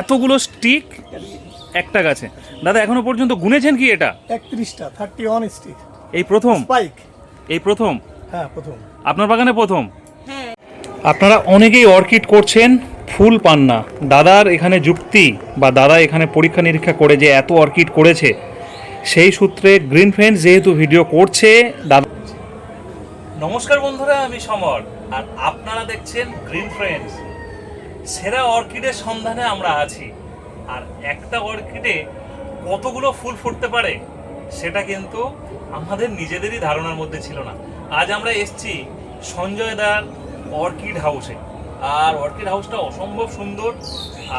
এতগুলো স্টিক একটা গাছে। দাদা এখনও পর্যন্ত গুনেছেন কি এটা? একত্রিশটা থার্টি ওয়ান স্টিক এই প্রথম? স্পাইক এই প্রথম? হ্যাঁ প্রথম। আপনার বাগানে প্রথম? হ্যাঁ। আপনারা অনেকেই অর্কিড করছেন ফুল পান না। দাদার এখানে যুক্তি বা দাদা এখানে পরীক্ষা নিরীক্ষা করে যে এত অর্কিড করেছে সেই সূত্রে গ্রিন ফ্রেন্ডস যেহেতু ভিডিও করছে দাদা নমস্কার বন্ধুরা আমি সমর। আর আপনারা দেখছেন গ্রিন ফ্রেন্ডস। সেরা অর্কিডের সন্ধানে আমরা আছি। আর একটা অর্কিডে কতগুলো ফুল ফুটতে পারে, সেটা কিন্তু আমাদের নিজেদেরই ধারণার মধ্যে ছিল না। আজ আমরা এসছি সঞ্জয় দার অর্কিড হাউসে। আর অর্কিড হাউসটা অসম্ভব সুন্দর।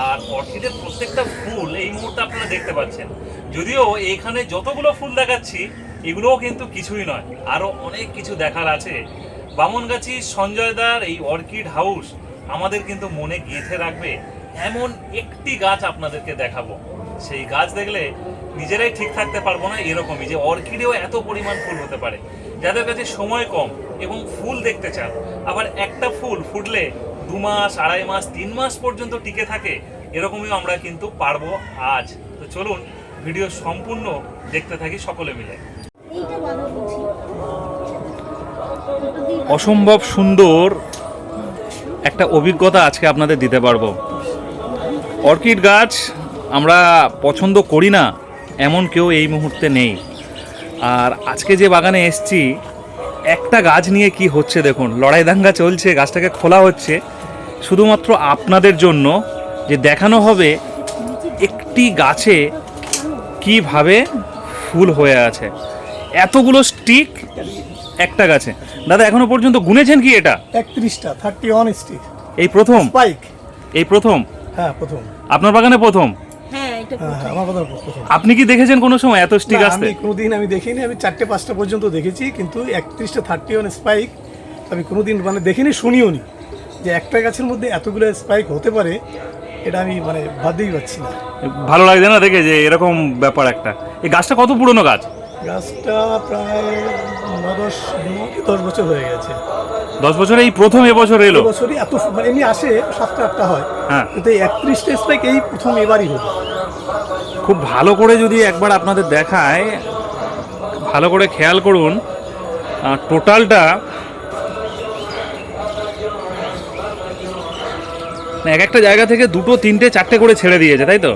আর অর্কিডের প্রত্যেকটা ফুল এই মুহূর্তে আপনারা দেখতে পাচ্ছেন। যদিও এখানে যতগুলো ফুল দেখাচ্ছি, এগুলোও কিন্তু কিছুই নয়। আরও অনেক কিছু দেখার আছে। বামনগাছি সঞ্জয় দার এই অর্কিড হাউস আমাদের কিন্তু মনে গেঁথে রাখবে এমন একটি গাছ আপনাদেরকে দেখাবো। সেই গাছ দেখলে নিজেরাই ঠিক থাকতে পারব না এরকমই যে অর্কিডেও এত পরিমাণ ফুল হতে পারে। যাদের কাছে সময় কম এবং ফুল দেখতে চান আবার একটা ফুল ফুটলে দু মাস আড়াই মাস তিন মাস পর্যন্ত টিকে থাকে এরকমই আমরা কিন্তু পারব আজ। তো চলুন ভিডিও সম্পূর্ণ দেখতে থাকি সকলে মিলে। অসম্ভব সুন্দর একটা অভিজ্ঞতা আজকে আপনাদের দিতে পারব। অর্কিড গাছ আমরা পছন্দ করি না, এমন কেউ এই মুহূর্তে নেই। আর আজকে যে বাগানে এসছি, একটা গাছ নিয়ে কি হচ্ছে দেখুন, লড়াই দাঙ্গা চলছে, গাছটাকে খোলা হচ্ছে। শুধুমাত্র আপনাদের জন্য যে দেখানো হবে একটি গাছে কীভাবে ফুল হয়ে আছে। এতগুলো স্টিক একটা গাছে। দাদা এখনও পর্যন্ত গুনেছেন কি এটা? একত্রিশটা থার্টি ওয়ান স্টিক এই প্রথম? স্পাইক এই প্রথম? হ্যাঁ প্রথম। আপনার বাগানে প্রথম? হ্যাঁ এটা হ্যাঁ হ্যাঁ আমার আপনি কি দেখেছেন কোনো সময় এত স্টিক আসতে? আমি কোনোদিন আমি দেখিনি আমি চারটে পাঁচটা পর্যন্ত দেখেছি কিন্তু একত্রিশটা থার্টি ওয়ান স্পাইক আমি কোনোদিন মানে দেখিনি শুনিও নি যে একটা গাছের মধ্যে এতগুলো স্পাইক হতে পারে এটা আমি মানে ভাবতেই পারছি না। ভালো লাগছে না দেখে যে এরকম ব্যাপার একটা। এই গাছটা কত পুরনো গাছ? গাছটা প্রায় দশ দশ বছর হয়ে গেছে। দশ বছরে এই প্রথম এবছর এলো? বছরই এত মানে এমনি আসে সাতটা আটটা হয়। হ্যাঁ। কিন্তু এই একত্রিশটা স্পাইক এই প্রথম এবারই হলো। খুব ভালো করে যদি একবার আপনাদের দেখায় ভালো করে খেয়াল করুন টোটালটা এক একটা জায়গা থেকে দুটো তিনটে চারটে করে ছেড়ে দিয়েছে তাই তো?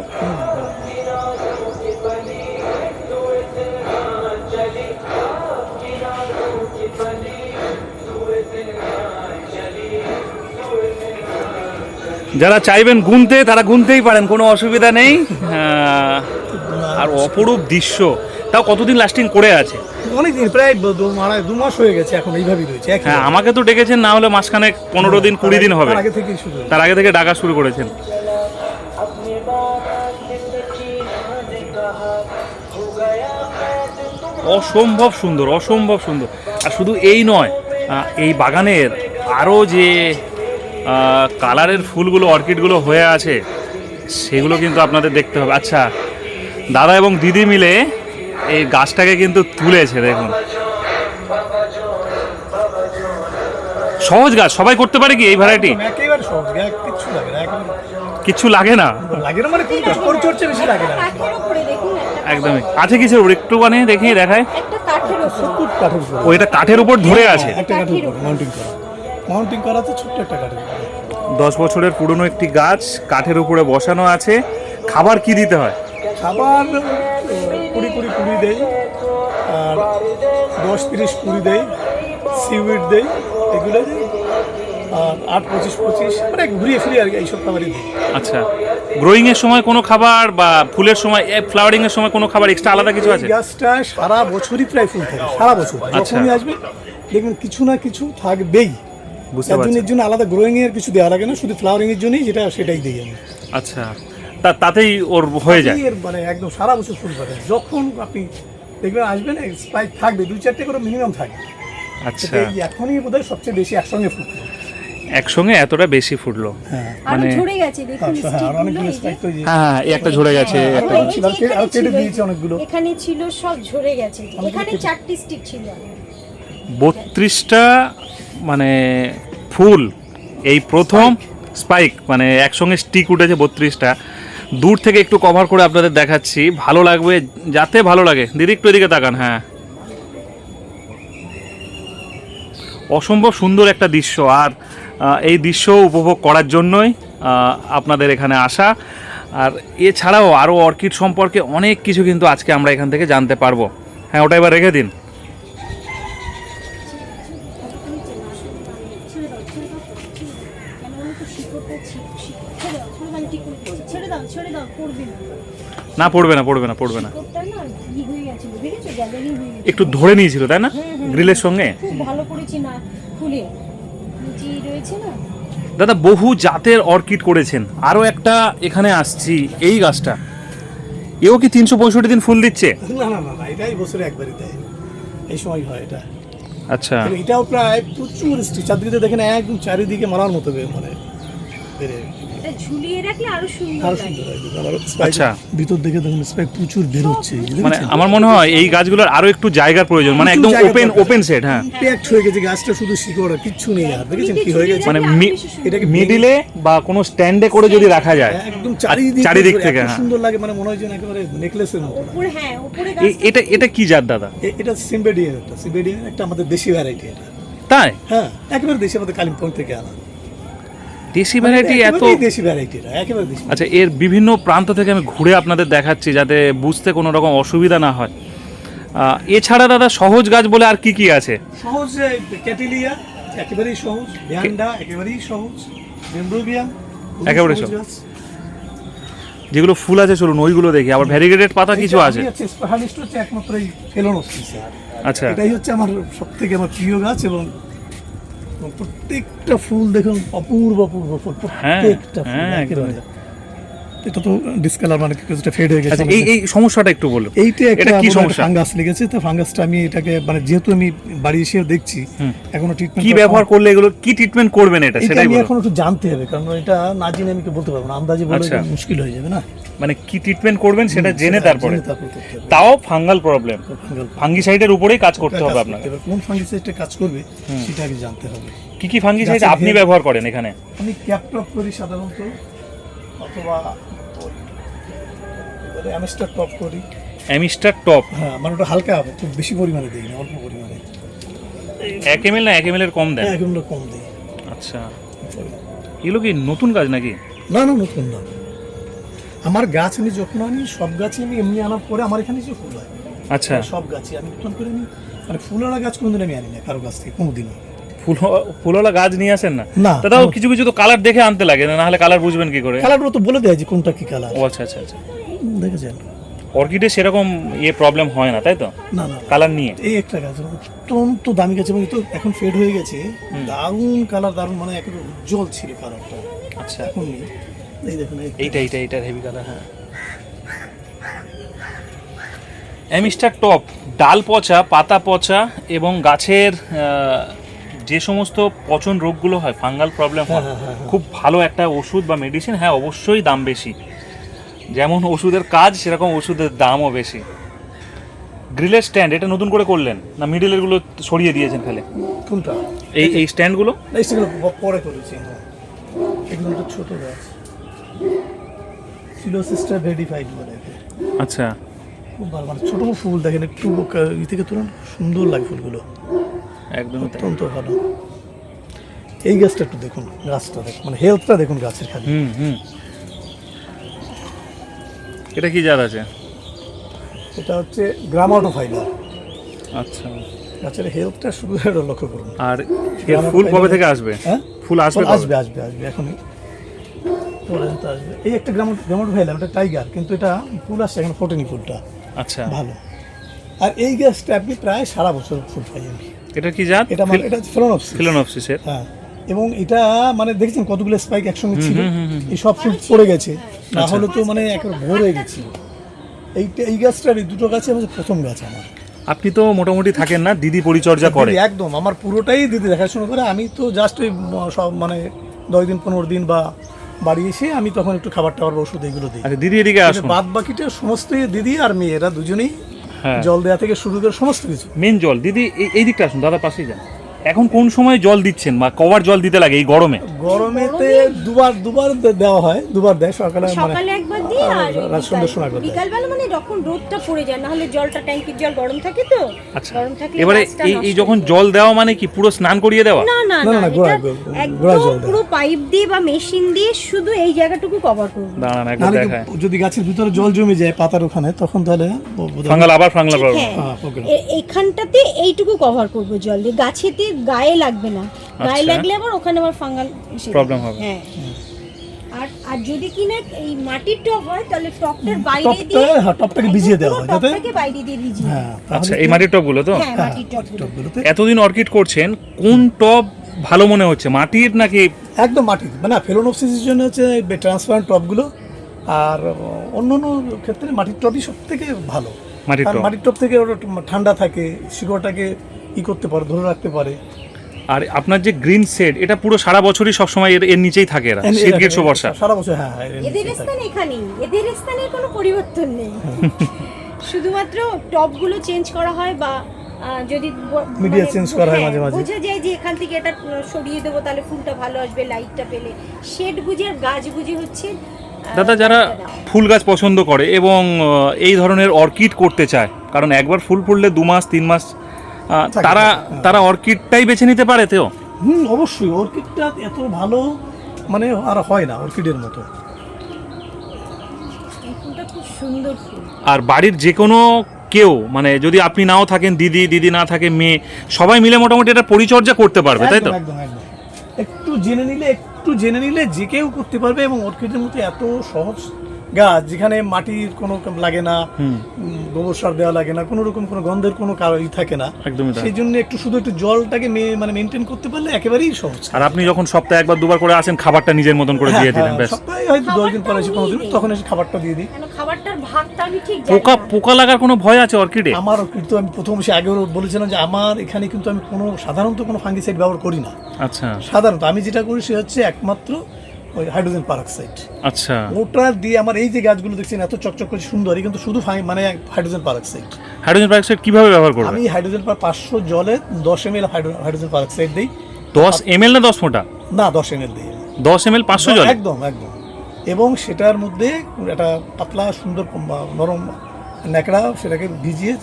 যারা চাইবেন গুনতে তারা গুনতেই পারেন কোনো অসুবিধা নেই। আর অপরূপ দৃশ্য তাও কতদিন লাস্টিং করে আছে? অনেকদিন প্রায় ব- দু- দু মাস হয়ে গেছে এখন এইভাবেই রয়েছে হ্যাঁ আমাকে তো ডেকেছেন না হলে মাসখানে পনেরো দিন কুড়ি দিন হবে। তার আগে থেকেই শুরু তার আগে থেকে ডাকা শুরু করেছেন। অসম্ভব সুন্দর অসম্ভব সুন্দর। আর শুধু এই নয় এই বাগানের আরও যে কালারের ফুলগুলো অর্কিডগুলো হয়ে আছে সেগুলো কিন্তু আপনাদের দেখতে হবে। আচ্ছা দাদা এবং দিদি মিলে এই গাছটাকে কিন্তু তুলেছে দেখুন। সহজ গাছ সবাই করতে পারে কি এই ভ্যারাইটি কিচ্ছু লাগে না মানে একদমই। আছে কিছু? একটু মানে দেখি দেখায় ওইটা কাঠের উপর। ধরে আছে। একটা কাঠের উপর মাউন্টিং করা তো ছোট্ট একটা কাঠের দশ বছরের পুরনো একটি গাছ কাঠের উপরে বসানো আছে। খাবার কি দিতে হয়? খাবার কুড়ি কুড়ি কুড়ি দেয় আর দশ তিরিশ কুড়ি দেয় সিউইড দেয় এগুলো দেয় আর আট পঁচিশ পঁচিশ মানে ঘুরিয়ে ফিরিয়ে আর কি এইসব খাবারই দিই। আচ্ছা গ্রোয়িং এর সময় কোনো খাবার বা ফুলের সময় ফ্লাওয়ারিং এর সময় কোনো খাবার এক্সট্রা আলাদা কিছু আছে? গাছটা সারা বছরই প্রায় ফুল থাকে সারা বছর। আচ্ছা। যখনই আসবে দেখবেন কিছু না কিছু থাকবেই। বুঝতে পারছি। এর জন্য আলাদা গ্রোয়িং এর কিছু দেওয়া লাগে না শুধু ফ্লাওয়ারিং এর জন্যই যেটা সেটাই দিই আমি। আচ্ছা তা তাতেই ওর হয়ে যায়। এর মানে একদম সারা বছর ফুল পাবেন যখন আপনি দেখবেন আসবেন স্পাইক থাকবে দুই চারটে করে মিনিমাম থাকবে। আচ্ছা। এখনই বোধহয় সবচেয়ে বেশি একসঙ্গে ফুল একসঙ্গে এতটা বেশি ফুটলো। হ্যাঁ। মানে- ঝরে গেছে দেখুন হ্যাঁ অনেকগুলো স্টিকগুলো স্পাইক তো এই যে- হ্যাঁ একটা ঝরে গেছে হ্যাঁ, একটা কেটে দিয়েছে অনেকগুলো। এখানে ছিল সব ঝরে গেছে। এখানে চারটি স্টিক ছিল। বত্রিশটা মানে ফুল, এই প্রথম স্পাইক মানে একসঙ্গে স্টিক উঠেছে বত্রিশটা। দূর থেকে একটু কভার করে আপনাদের দেখাচ্ছি। ভালো লাগবে, যাতে ভালো লাগে। দিদি, একটু এদিকে তাকান হ্যাঁ। অসম্ভব সুন্দর একটা দৃশ্য। আর এই দৃশ্য উপভোগ করার জন্যই আপনাদের এখানে আসা। আর এছাড়াও আরও অর্কিড সম্পর্কে অনেক কিছু কিন্তু আজকে আমরা এখান থেকে জানতে পারব। হ্যাঁ ওটা এবার রেখে দিন। ছেড়ে দাও ছেড়ে দাও করবে না না পড়বে না পড়বে না পড়বে না। একটু ধরে নিয়েছিল তাই না? গ্রিলের সঙ্গে? খুব ভালো করেছি না খুলে রয়েছে না দাদা বহু জাতের অর্কিড করেছেন। আরও একটা এখানে আসছি এই গাছটা। এও কি তিনশো পঁয়ষট্টি দিন ফুল দিচ্ছে? না না না না এটাই বছরে একবারই দেয়। এই সময় হয় এটা। আচ্ছা। এটাও প্রায় প্রচুর স্টিচ। চারদিকে দেখেন একদম চারিদিকে মারার মতো মানে এটা ঝুলিয়ে রাখলে আরও সুন্দর আরও সুন্দর হয় আমার আচ্ছা। ভিতর দিকে দেখুন স্পাইক প্রচুর বেরোচ্ছে মানে আমার মনে হয় এই গাছগুলোর আরও একটু জায়গার প্রয়োজন। মানে একদম ওপেন ওপেন সেট হ্যাঁ। প্যাক্ট হয়ে গেছে গাছটা শুধু শিকড় আর কিচ্ছু নেই আর। দেখেছেন কি হয়ে গেছে? মানে। এটাকে মিডিলে বা কোনো স্ট্যান্ডে করে যদি রাখা যায় একদম চারিদিক চারিদিক থেকে থেকে, হ্যাঁ। সুন্দর লাগে মানে মনে হয় যেন একেবারে নেকলেসের মতো উপরে হ্যাঁ উপরে গাছ এটা এটা কি জাত দাদা? এটা সিম্বেডিয়ান একটা। সিম্বেডিয়ান একটা আমাদের দেশি ভ্যারাইটি এটা। তাই? হ্যাঁ একেবারে দেশি আমাদের কালিম্পং থেকে আনা। দেশি ভ্যারাইটি এত দেশি ভ্যারাইটি এটা একেবারে দেশি আচ্ছা এর বিভিন্ন প্রান্ত থেকে আমি ঘুরে আপনাদের দেখাচ্ছি যাতে বুঝতে কোনো রকম অসুবিধা না হয়। এছাড়া দাদা সহজ গাছ বলে আর কি কি আছে? সহজ ক্যাটিলিয়া একেবারেই সহজ ভ্যান্ডা একেবারেই সহজ ডেমব্রোবিয়াম একেবারে সহজ। যেগুলো ফুল আছে চলুন ওইগুলো দেখি। আবার ভ্যারিগেটেড পাতা কিছু আছে? একমাত্র এই ফেলোনস্টিস আচ্ছা। এটাই হচ্ছে আমার সব থেকে আমার প্রিয় গাছ এবং প্রত্যেকটা ফুল দেখুন অপূর্ব অপূর্ব ফুল হ্যাঁ, প্রত্যেকটা ফুল হ্যাঁ। এটা তো ডিসকালার মানে কিছুটা ফেড হয়ে গেছে আচ্ছা এই এই সমস্যাটা একটু বলুন। এইটা একটা কি সমস্যা? ফাঙ্গাস লেগেছে তো ফাঙ্গাসটা আমি এটাকে মানে যেহেতু আমি বাড়ি এসে দেখছি এখনও ট্রিটমেন্ট কি ব্যবহার করলে এগুলো কি ট্রিটমেন্ট করবেন এটা? সেটাই আমি এখন একটু জানতে হবে কারণ এটা না জেনে আমি কি বলতে পারব না। আন্দাজে বলে আচ্ছা। মুশকিল হয়ে যাবে না? মানে কি ট্রিটমেন্ট করবেন সেটা জেনে তারপরে। তাও ফাঙ্গাল প্রবলেম ফাঙ্গিসাইডের উপরেই কাজ করতে হবে আপনাকে। এবার কোন ফাঙ্গিসাইডটা কাজ করবে সেটা আগে জানতে হবে। কি কি ফাঙ্গিসাইড আপনি ব্যবহার করেন এখানে? আমি ক্যাপটপ করি সাধারণত। অথবা অ্যামেস্টার টপ করি। অ্যামিস্টার টপ? হ্যাঁ মানে ওটা হালকা হবে খুব বেশি পরিমাণে দিই না অল্প পরিমাণে। এক এম এল না এক এম এল এর কম দেন? হ্যাঁ এগুলো কম দিই। আচ্ছা। এগুলো কি নতুন কাজ নাকি? না না নতুন না। আমার গাছ আমি যখন আনি সব গাছই আমি এমনি আনার পরে আমার এখানে যে ফুল হয়। আচ্ছা। সব গাছই আমি নতুন করে নিই মানে ফুল ফুলওয়ালা গাছ কোনোদিন আমি আনি না কারও গাছ থেকে কোনোদিনও। ফুল ফুলওয়ালা গাছ নিয়ে আসেন না? না। দাদাও কিছু কিছু তো কালার দেখে আনতে লাগে না হলে কালার বুঝবেন কি করে? কালারগুলো তো বলে দেয় যে কোনটা কি কালার ও আচ্ছা আচ্ছা আচ্ছা। দেখেছেন? অর্কিডে সেরকম ইয়ে প্রবলেম হয় না তাই তো? না না। কালার নিয়ে। এই একটা গাছ অত্যন্ত দামি গাছ এবং তো এখন ফেড হয়ে গেছে। দারুণ কালার দারুণ মানে একেবারে উজ্জ্বল ছিল কালারটা আচ্ছা। এখন এই দেখুন এইটা এইটা এইটা হেভি কালার হ্যাঁ। অ্যামিস্টার টপ ডাল পচা পাতা পচা এবং গাছের যে সমস্ত পচন রোগগুলো হয় ফাঙ্গাল প্রবলেম হয় হ্যাঁ, হ্যাঁ, হ্যাঁ। খুব ভালো একটা ওষুধ বা মেডিসিন হ্যাঁ অবশ্যই দাম বেশি। যেমন ওষুধের কাজ সেরকম ওষুধের দামও বেশি। গ্রিলের স্ট্যান্ড এটা নতুন করে করলেন? না মিডিলেরগুলো সরিয়ে দিয়েছেন খালি? কোনটা? এই এই স্ট্যান্ডগুলো না সেগুলো পরে করেছি এগুলো তো ছোট গাছ। সিলোসিস্টার ভেরিফাইড বলে আচ্ছা। খুব ভালো মানে ছোট ফুল দেখেন একটু ই থেকে তুলুন সুন্দর লাগে ফুলগুলো। একদমই অত্যন্ত ভালো। এই গাছটা একটু দেখুন গাছটা দেখুন মানে হেলথটা দেখুন গাছের খালি। হুম হুম। এটা কি জাত আছে? এটা হচ্ছে গ্রামাটোফাইলার আচ্ছা। গাছের হেলথটা শুধু এটা লক্ষ্য করুন। আর এর ফুল কবে থেকে আসবে? হ্যাঁ? ফুল আসবে আসবে আসবে আসবে এখনই। আসবে এই একটা গ্রামট গ্রামট ভাইলাম এটা টাইগার কিন্তু এটা ফুল আসছে এখন ফোটেনি ফুলটা। আচ্ছা। ভালো। আর এই গাছটা আপনি প্রায় সারা বছর ফুল পাই আমি। এটা কি জাত? এটা মানে এটা ফেলোনপসিস। ফিলোনপসিসের। হ্যাঁ। এবং এটা মানে দেখেছেন কতগুলো স্পাইক একসঙ্গে ছিল? এই সব ফুল পড়ে গেছে। না হলে তো মানে একেবারে ভোর হয়ে গেছিল। এইটা এই গাছটার এই দুটো গাছে আমার প্রথম গাছ আমার। আপনি তো মোটামুটি থাকেন না দিদি পরিচর্যা করে। একদম। আমার পুরোটাই দিদি দেখাশোনা করে। আমি তো জাস্ট ওই সব মানে দশ দিন পনেরো দিন বা বাড়ি এসে আমি তখন একটু খাবার টাবার ওষুধ এগুলো দিই। আচ্ছা দিদি এদিকে আসুন। বাদ বাকিটা সমস্তই দিদি আর মেয়ে এরা দুজনেই জল দেওয়া থেকে শুরু করে সমস্ত কিছু। মেন জল। দিদি এই- এই দিকটা আসুন দাদা পাশেই যান। এখন কোন সময় জল দিচ্ছেন বা কবার জল দিতে লাগে এই গরমে? গরমেতে দুবার দুবার দেওয়া হয় দুবার দেয় সকালে মানে সকালে একবার দিই আর রাত সন্ধ্যার সময় বিকাল- একবার বিকালবেলা মানে যখন রোদটা পড়ে যায় না হলে জলটা ট্যাঙ্কির জল গরম থাকে তো। আচ্ছা। গরম থাকলে এবারে এই এই যখন জল দেওয়া মানে কি পুরো স্নান করিয়ে দেওয়া? না না না, গোড়ায় একদম জল পুরো পাইপ দিয়ে বা মেশিন দিয়ে শুধু এই জায়গাটুকু কভার করব। দাঁড়ান একবার দেখায় যদি গাছের ভিতরে জল জমে যায় পাতার ওখানে তখন তাহলে ফাঙ্গাল আবার ফাঙ্গাল প্রবলেম হ্যাঁ। এইখানটাতে এইটুকু কভার করব জল দিয়ে। গাছেতে গায়ে লাগবে না। গায়ে আচ্ছা। লাগলে আবার ওখানে আবার ফাঙ্গাল Problem হবে। হ্যাঁ। আর আর যদি কিনা এই মাটির টব হয় তাহলে টপটার বাইরে দিয়ে হ্যাঁ টপটাকে ভিজিয়ে দেওয়া হয় যাতে টপটাকে বাইরে দিয়ে ভিজিয়ে হ্যাঁ আচ্ছা এই মাটির টবগুলো তো? হ্যাঁ মাটির টবগুলো। টপগুলোতে এতদিন অর্কিড করছেন কোন টব ভালো মনে হচ্ছে? মাটির নাকি একদম মাটির। মানে ফেলোনপসিসের জন্য হচ্ছে ট্রান্সপারেন্ট টপগুলো আর অন্য অন্য ক্ষেত্রে মাটির টপই সব থেকে ভালো। মাটির টব। মাটির টপ থেকে ওটা ঠান্ডা থাকে শিকড়টাকে ই করতে পারে ধরে রাখতে পারে আর আপনার যে গ্রিন শেড এটা পুরো সারা বছরই সবসময় এর এর নিচেই থাকে এরা শীত গ্রীষ্ম বর্ষা সারা বছর হ্যাঁ হ্যাঁ এর এদের নিচেই থাকে। স্থান এখানেই এদের স্থানের কোনো পরিবর্তন নেই শুধুমাত্র টপগুলো চেঞ্জ করা হয় বা যদি Media মানে করা হয় হ্যাঁ, মাঝে মাঝে। বোঝা যায় যে এখান থেকে এটা সরিয়ে দেবো তাহলে ফুলটা ভালো আসবে লাইটটা পেলে শেড বুঝে আর গাছ বুঝে হচ্ছে দাদা যারা। ফুল গাছ পছন্দ করে এবং এই ধরনের অর্কিড করতে চায় কারণ একবার ফুল ফুললে দু মাস তিন মাস তারা তারা অর্কিডটাই বেছে নিতে পারে তো? হুম অবশ্যই। অর্কিডটা এত ভালো মানে আর হয় না অর্কিডের মতো। এই ফুলটা খুব সুন্দর ফুল। আর বাড়ির যে কোনো কেউ মানে যদি আপনি নাও থাকেন দিদি দিদি না থাকে মেয়ে সবাই মিলে মোটামুটি এটা পরিচর্যা করতে পারবে তাই তো? একদম একদম একদম। একটু জেনে নিলে একটু জেনে নিলে যে কেউ করতে পারবে এবং অর্কিডের মতো এত সহজ গাছ যেখানে মাটির কোনো লাগে না গোবর সার দেওয়া লাগে না কোনো রকম কোনো গন্ধের কোনো কারণই থাকে না। সেই জন্য একটু শুধু একটু জলটাকে মানে মেনটেন করতে পারলে একেবারেই সহজ। আর আপনি যখন সপ্তাহে একবার দুবার করে আসেন খাবারটা নিজের মতন করে দিয়ে দিলেন হ্যাঁ, ব্যাস। সপ্তাহে হয়তো দশ দিন পরে এসে দিন তখন এসে খাবারটা দিয়ে দিই। খাবারটার ভাগটা আমি ঠিক পোকা পোকা লাগার কোনো ভয় আছে অর্কিডে? আমার কিন্তু আমি প্রথম সে আগেও বলেছিলাম যে আমার এখানে কিন্তু আমি কোনো সাধারণত কোনো ফাঙ্গিসাইড ব্যবহার করি না। আচ্ছা। সাধারণত আমি যেটা করি সে হচ্ছে একমাত্র ওই হাইড্রোজেন পারক্সাইড আচ্ছা। ওটা দিয়ে আমার এই যে গাছগুলো দেখছেন এত চকচক করে সুন্দর কিন্তু শুধু মানে হাইড্রোজেন পারক্সাইড হাইড্রোজেন পারক্সাইড কীভাবে ব্যবহার করবে? আমি হাইড্রোজেন পার পাঁচশো জলে দশ এম এল হাইড্রোজেন পারক্সাইড দিই। দশ এম না দশ ফোঁটা না দশ এম এল দিই। দশ এম এল পাঁচশো জল? একদম একদম। এবং সেটার মধ্যে একটা পাতলা সুন্দর নরম ন্যাকড়া সেটাকে ভিজিয়ে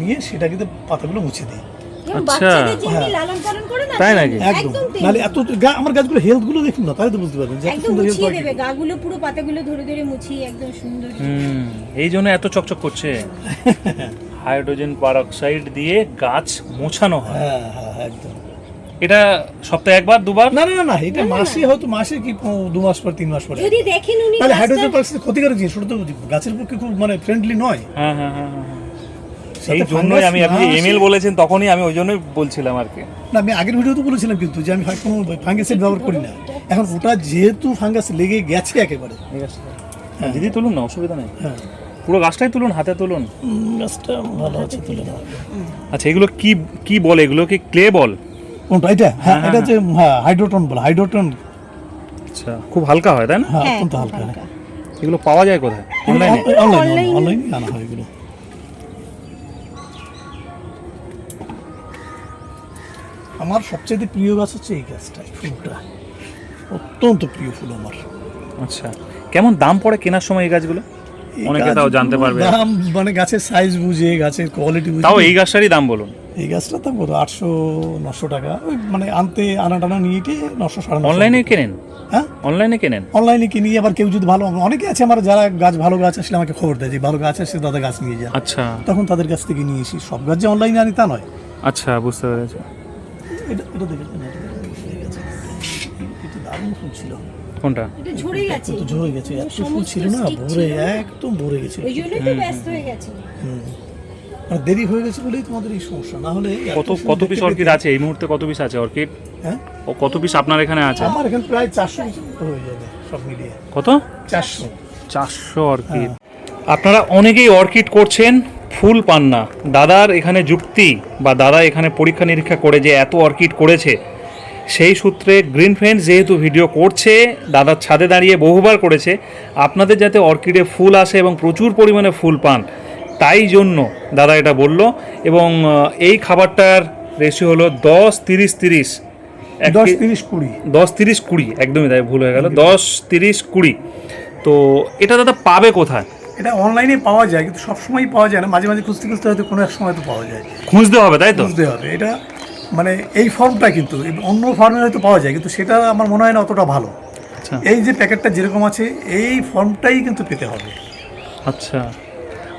নিয়ে সেটাকে দিয়ে পাতাগুলো মুছে দিই। বাচ্চাদের যেমনি। লালন পালন করে না তাই নাকি? একদম এত আমার গাছগুলো হেলথগুলো দেখুন না তাই তো বুঝতে পারবেন একদম মুছিয়ে দেবে গাগুলো পুরো পাতাগুলো ধরে ধরে মুছিয়ে একদম সুন্দর। হুম এই জন্য এত চকচক করছে। হাইড্রোজেন পারক্সাইড দিয়ে গাছ মোছানো হয়। হ্যাঁ হ্যাঁ হ্যাঁ, একদম। এটা সপ্তাহে একবার দুবার? না না না এটা মাসে হয়তো মাসে কি দু মাস পর তিন মাস পরে। যদি দেখেন উনি তাহলে হাইড্রোজেন পারক্সাইড ক্ষতিকারক জিনিস ওটা তো গাছের পক্ষে খুব মানে ফ্রেন্ডলি নয়। হ্যাঁ হ্যাঁ হ্যাঁ, হ্যাঁ। সেই জন্যই আমি আপনি এমএল বলেছেন তখনই আমি ওই জন্যই বলছিলাম আর কি। না আমি আগের ভিডিওতে বলেছিলাম কিন্তু যে আমি কোনো ফাঙ্গিসাইড ব্যবহার করি না। এখন ওটা যেহেতু ফাঙ্গাস লেগে গেছে একেবারে। দিদি তুলুন না অসুবিধা নেই। হ্যাঁ। পুরো গাছটাই তুলুন হাতে তুলুন। গাছটা ভালো আছে তুলে আচ্ছা এগুলো কি কি বলে? এগুলো কি ক্লে বল? কোনটা এটা? হ্যাঁ এটা হচ্ছে হ্যাঁ। হাইড্রোটন বলে হাইড্রোটন আচ্ছা খুব হালকা হয় তাই না? হ্যাঁ হ্যাঁ, অত্যন্ত হালকা। এগুলো পাওয়া যায় কোথায়? অনলাইনে অনলাইন Online- অনলাইনে আনা হয় এগুলো। আমার সবচেয়ে প্রিয় গাছ হচ্ছে এই গাছটা ফুলটা। অত্যন্ত প্রিয় ফুল আমার। আচ্ছা কেমন দাম পড়ে কেনার সময় এই গাছগুলো? অনেকে তাও জানতে পারবে। দাম মানে গাছের সাইজ বুঝে গাছের কোয়ালিটি বুঝে। তাও এই গাছটারই দাম বলুন। এই গাছটার দাম কত? আটশো নশো টাকা। মানে আনতে আনা টানা নিয়ে গিয়ে নশো। সাড়ে অনলাইনে কেনেন? হ্যাঁ? অনলাইনে কেনেন? অনলাইনে কিনি আবার কেউ যদি ভালো অনেকে আছে আমার যারা গাছ ভালো গাছ আসলে আমাকে খবর দেয় যে ভালো গাছ আসছে দাদা গাছ নিয়ে যায় আচ্ছা। তখন তাদের কাছ থেকে নিয়ে এসি। সব গাছ যে অনলাইনে আনি তা নয়। আচ্ছা বুঝতে পেরেছি। এটা এটা দেখেছেন এটা হয়ে গেছে। এটা দারুণ ফুল ছিল। কোনটা? এটা ঝরে গেছে তো ঝরে গেছে। এত ফুল ছিল না ভরে একদম ভরে গেছে ওই জন্যই তো ব্যস্ত হয়ে গেছে। হুম। মানে দেরি হয়ে গেছে বলেই তোমাদের এই সমস্যা। না হলে কত কত পিস অর্কিড আছে? এই মুহূর্তে কত পিস আছে অর্কিড হ্যাঁ? ও কত পিস আপনার এখানে আছে? আমার এখানে প্রায় চারশো হয়ে যাবে সব মিলিয়ে। কত? চারশো। চারশো অর্কিড। আপনারা অনেকেই অর্কিড করছেন। ফুল পান না। দাদার এখানে যুক্তি বা দাদা এখানে পরীক্ষা নিরীক্ষা করে যে এত অর্কিড করেছে সেই সূত্রে গ্রিন ফ্রেন্ডস যেহেতু ভিডিও করছে দাদার ছাদে দাঁড়িয়ে বহুবার করেছে আপনাদের যাতে অর্কিডে ফুল আসে এবং প্রচুর পরিমাণে ফুল পান তাই জন্য দাদা এটা বলল এবং এই খাবারটার রেশিও হলো দশ তিরিশ তিরিশ। দশ তিরিশ কুড়ি। দশ তিরিশ কুড়ি একদমই তাই ভুল হয়ে গেল। দশ তিরিশ কুড়ি। তো এটা দাদা পাবে কোথায়? এটা অনলাইনে পাওয়া যায় কিন্তু সবসময় পাওয়া যায় না। মাঝে মাঝে খুঁজতে খুঁজতে হয়তো কোনো এক সময় তো পাওয়া যায়। খুঁজতে হবে তাই তো? বুঝতে হবে। এটা মানে এই ফর্মটা কিন্তু অন্য ফর্মে হয়তো পাওয়া যায় কিন্তু সেটা আমার মনে হয় না অতটা ভালো। আচ্ছা। এই যে প্যাকেটটা যেরকম আছে এই ফর্মটাই কিন্তু পেতে হবে। আচ্ছা।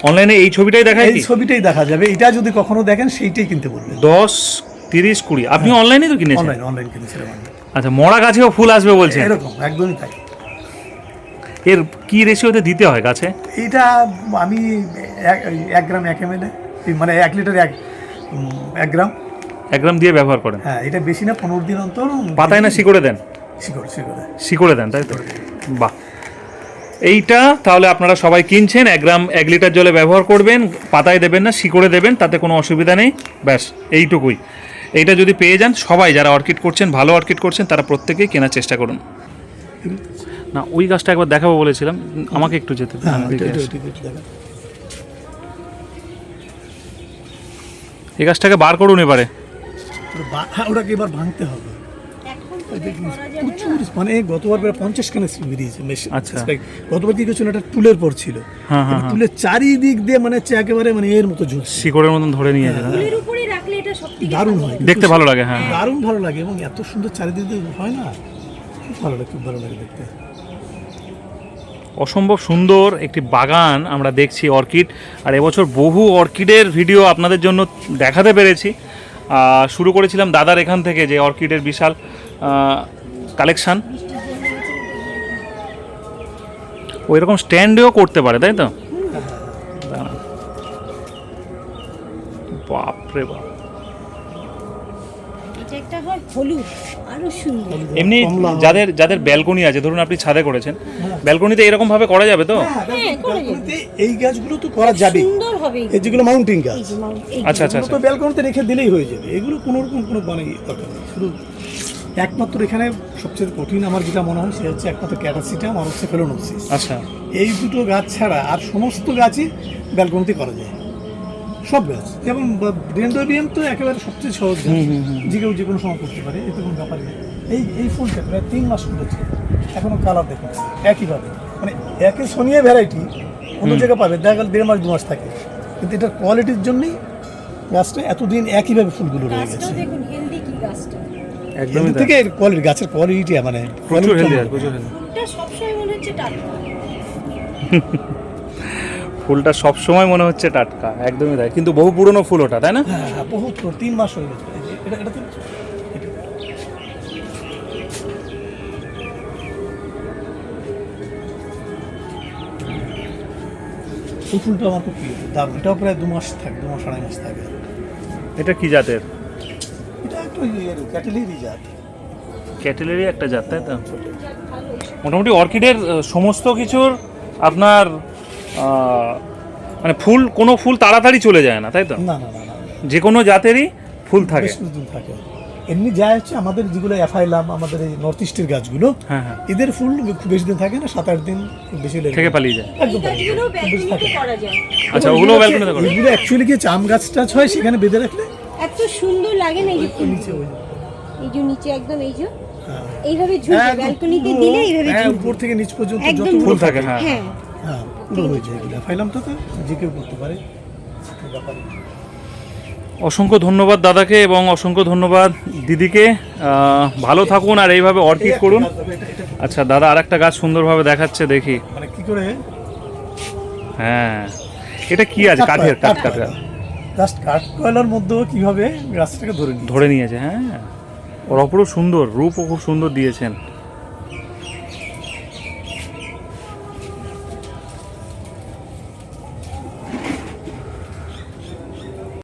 অনলাইনে এই ছবিটাই দেখায় এই ছবিটাই দেখা যাবে। এটা যদি কখনো দেখেন সেইটাই কিনতে বলবেন। দশ তিরিশ কুড়ি। আপনি অনলাইনে তো কিনেছেন? অনলাইন অনলাইন কিনেছিলাম আচ্ছা মরা গাছেও ফুল আসবে বলছে এরকম একদমই তাই। এর কি রেশিওতে দিতে হয় গাছে? এইটা আমি এক- এক গ্রাম এক এম মানে এক লিটার এক এক গ্রাম। এক গ্রাম দিয়ে ব্যবহার করেন? হ্যাঁ এটা বেশি না পনেরো দিন অন্তর পাতায় না শিকড়ে দেন? শিকড় শিকড়ে। শিকড়ে দেন তাই তো? বাহ। এইটা তাহলে আপনারা সবাই কিনছেন এক গ্রাম এক লিটার জলে ব্যবহার করবেন পাতায় দেবেন না শিকড়ে দেবেন তাতে কোনো অসুবিধা নেই ব্যাস এইটুকুই। এইটা যদি পেয়ে যান সবাই যারা অর্কিড করছেন ভালো অর্কিড করছেন তারা প্রত্যেকেই কেনার চেষ্টা করুন। না ওই গাছটা একবার দেখাবো বলেছিলাম আমাকে একটু যেতে হ্যাঁ এটা এটা। এটা- এটা। এই গাছটাকে বার করুন এবারে। হ্যাঁ ওটাকে এবার ভাঙতে হবে। প্রচুর মানে গতবার প্রায় পঞ্চাশ খানে বেরিয়েছে আচ্ছা। গতবার কি কিছু একটা তুলের পর ছিল। হ্যাঁ, হ্যাঁ, তুলের চারিদিক দিয়ে মানে একেবারে মানে এর মতো ঝুঁকছে শিকড়ের মতন ধরে এটা থেকে দারুণ হয় দেখতে ভালো লাগে হ্যাঁ হ্যাঁ। দারুণ ভালো লাগে এবং এত সুন্দর চারিদিক দিয়ে হয় না? খুব ভালো লাগে খুব ভালো লাগে দেখতে। অসম্ভব সুন্দর একটি বাগান আমরা দেখছি অর্কিড। আর এবছর বহু অর্কিডের ভিডিও আপনাদের জন্য দেখাতে পেরেছি। শুরু করেছিলাম দাদার এখান থেকে যে অর্কিডের বিশাল কালেকশান ওই রকম স্ট্যান্ডেও করতে পারে, তাই তো? বাপরে বাপ। হলুদ। এমনি যাদের যাদের ব্যালকনি আছে ধরুন আপনি ছাদে করেছেন ব্যালকনিতে এরকম ভাবে করা যাবে তো? হ্যাঁ। ব্যালকনিতে এই গাছগুলো তো করা যাবে। এই যেগুলো মাউন্টেন গাছ। আচ্ছা আচ্ছা আচ্ছা তো ব্যালকনিতে রেখে দিলেই হয়ে যাবে। এগুলো কোনো রকম কোনো মানে দরকার নেই। শুধু একমাত্র এখানে সবচেয়ে কঠিন আমার যেটা মনে হয় সেটা হচ্ছে একমাত্র ক্যাটাসিটাম আর হচ্ছে ফেলোনোসিস আচ্ছা। এই দুটো গাছ ছাড়া আর সমস্ত গাছই ব্যালকনিতে করা যায়। সব গাছ যেমন ডেন্ডোরিয়াম তো একেবারে সবচেয়ে সহজ গাছ যে কেউ যে কোনো সময় করতে পারে এতে কোনো ব্যাপার নেই। এই এই ফুলটা প্রায় তিন মাস ফুটেছে এখনও কালার দেখুন একইভাবে। মানে একই সোনিয়া ভ্যারাইটি অন্য জায়গায় পাবে দেখা গেল দেড় মাস দু মাস থাকে। কিন্তু এটার কোয়ালিটির জন্যই গাছটা এতদিন একইভাবে ফুলগুলো রয়ে গেছে। গাছটাও দেখুন হেলদি কি গাছটা? একদমই এর তাই। থেকে কোয়ালিটি গাছের কোয়ালিটি মানে প্রচুর হেলদি প্রচুর হেলদি সবসময় মনে হচ্ছে টাটকা। ফুলটা সব সময় মনে হচ্ছে টাটকা একদমই তাই। কিন্তু বহু পুরনো ফুল ওটা তাই না? হ্যাঁ হ্যাঁ বহুত পুরো, তিন মাস হয়ে গেছে। এই এটা এটা তো এই ফুলটা আমার খুব প্রিয়। দারুণ এটাও প্রায় দু মাস থাকে দু মাস আড়াই মাস থাকে। এটা কি জাতের? এটা একটু ক্যাটেলেরই জাত। ক্যাটেলেরই একটা জাত তাই তো? মোটামুটি অর্কিডের সমস্ত কিছুর আপনার মানে ফুল কোনো ফুল তাড়াতাড়ি চলে যায় না তাই তো? না না না না যে কোনো জাতেরই ফুল থাকে। থাকে। এমনি যা হচ্ছে আমাদের যেগুলো এফআইলাম আমাদের এই নর্থ ইস্টের গাছগুলো হ্যাঁ হ্যাঁ। এদের ফুল খুব বেশি দিন থাকে না সাত আট দিন খুব বেশি লেগে থেকে পালিয়ে যায়। আচ্ছা ওগুলো ব্যালকনিতে করে এগুলো অ্যাকচুয়ালি কি আম গাছ টাছ হয় সেখানে বেঁধে রাখলে? এত সুন্দর লাগে না এই যে ফুল। নিচে ওই এই যে নিচে একদম এই যে। হ্যাঁ। এইভাবে ঝুলবে একদম ব্যালকনিতে দিলে এইভাবে হ্যাঁ, উপর থেকে নিচ পর্যন্ত যতগুলো ফুল থাকে হ্যাঁ। হ্যাঁ পুরো যায় এগুলো ফাইলামটা তো যে করতে পারে। কোনো অসংখ্য ধন্যবাদ দাদাকে এবং অসংখ্য ধন্যবাদ দিদিকে। ভালো থাকুন আর এইভাবে অর্কিড করুন। আচ্ছা দাদা আর একটা গাছ সুন্দরভাবে দেখাচ্ছে দেখি। মানে কি করে? হ্যাঁ এটা কি আছে? কাঠের কাঠ কাঠের। জাস্ট কাঠ কয়লার কীভাবে গাছটাকে ধরে ধরে নিয়েছে হ্যাঁ। ওর অপরূপ সুন্দর রূপও খুব সুন্দর দিয়েছেন।